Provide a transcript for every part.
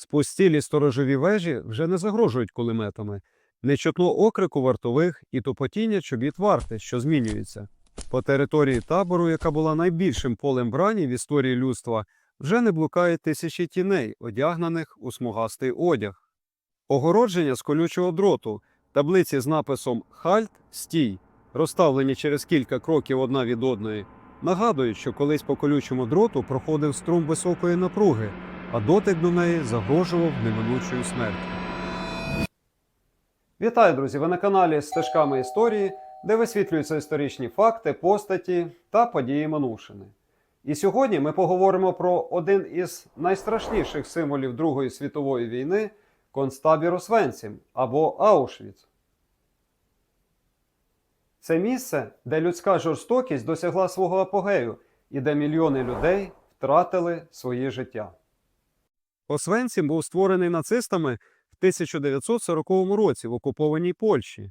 Спустілі сторожові вежі вже не загрожують кулеметами, не чутно окрику вартових і тупотіння чобіт варти, що змінюється. По території табору, яка була найбільшим полем брані в історії людства, вже не блукають тисячі тіней, одягнених у смугастий одяг. Огородження з колючого дроту, таблиці з написом Хальт стій, розставлені через кілька кроків одна від одної, нагадують, що колись по колючому дроту проходив струм високої напруги, а дотик до неї загрожував неминучою смертю. Вітаю, друзі! Ви на каналі Стежками історії, де висвітлюються історичні факти, постаті та події минувшини. І сьогодні ми поговоримо про один із найстрашніших символів Другої світової війни концтабір Освенцім або Аушвіц. Це місце, де людська жорстокість досягла свого апогею і де мільйони людей втратили своє життя. Освенцім був створений нацистами в 1940 році в окупованій Польщі.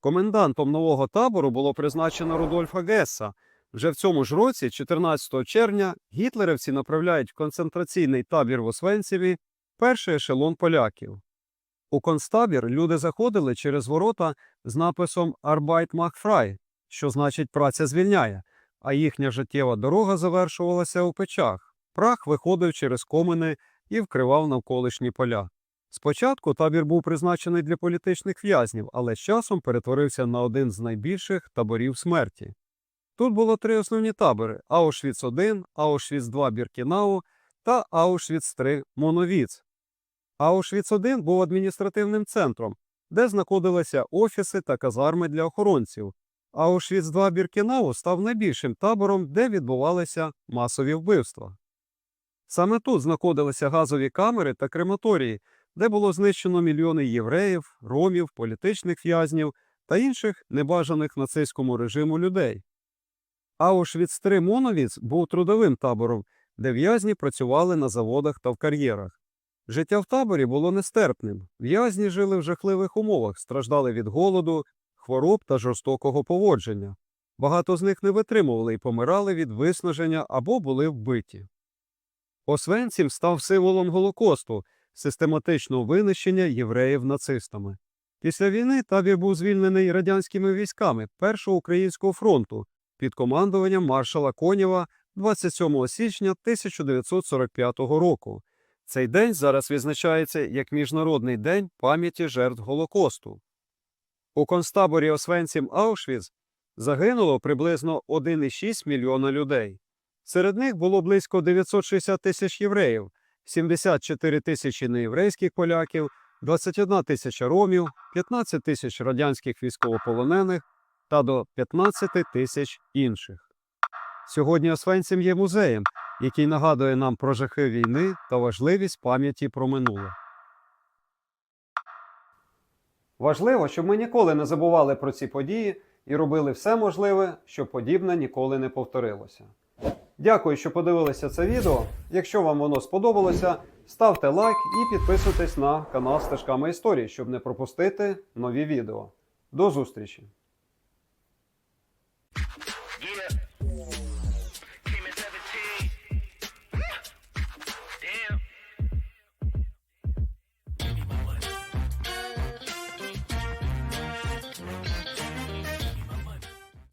Комендантом нового табору було призначено Рудольфа Гесса. Вже в цьому ж році, 14 червня, гітлерівці направляють в концентраційний табір в Освенціві перший ешелон поляків. У концтабір люди заходили через ворота з написом macht frei, що значить праця звільняє, а їхня життєва дорога завершувалася у печах. Прах виходив через комини і вкривав навколишні поля. Спочатку табір був призначений для політичних в'язнів, але з часом перетворився на один з найбільших таборів смерті. Тут було три основні табори: Аушвіц-1, Аушвіц-2 Біркінау та Аушвіц-3 Моновіц. Аушвіц-1 був адміністративним центром, де знаходилися офіси та казарми для охоронців. Аушвіц-2 Біркінау став найбільшим табором, де відбувалися масові вбивства. Саме тут знаходилися газові камери та крематорії, де було знищено мільйони євреїв, ромів, політичних в'язнів та інших небажаних нацистському режиму людей. Аушвіц-3 Моновіц був трудовим табором, де в'язні працювали на заводах та в кар'єрах. Життя в таборі було нестерпним. В'язні жили в жахливих умовах, страждали від голоду, хвороб та жорстокого поводження. Багато з них не витримували і помирали від виснаження або були вбиті. Освенцім став символом Голокосту, систематичного винищення євреїв нацистами. Після війни табір був звільнений радянськими військами Першого українського фронту під командуванням маршала Конєва 27 січня 1945 року. Цей день зараз відзначається як Міжнародний день пам'яті жертв Голокосту. У концтаборі Освенцім Аушвіц загинуло приблизно 1,6 мільйона людей. Серед них було близько 960 тисяч євреїв, 74 тисячі неєврейських поляків, 21 тисяча ромів, 15 тисяч радянських військовополонених та до 15 тисяч інших. Сьогодні Освенцім є музеєм, який нагадує нам про жахи війни та важливість пам'яті про минуле. Важливо, щоб ми ніколи не забували про ці події і робили все можливе, щоб подібне ніколи не повторилося. Дякую, що подивилися це відео. Якщо вам воно сподобалося, ставте лайк і підписуйтесь на канал Стежками Історії, щоб не пропустити нові відео. До зустрічі!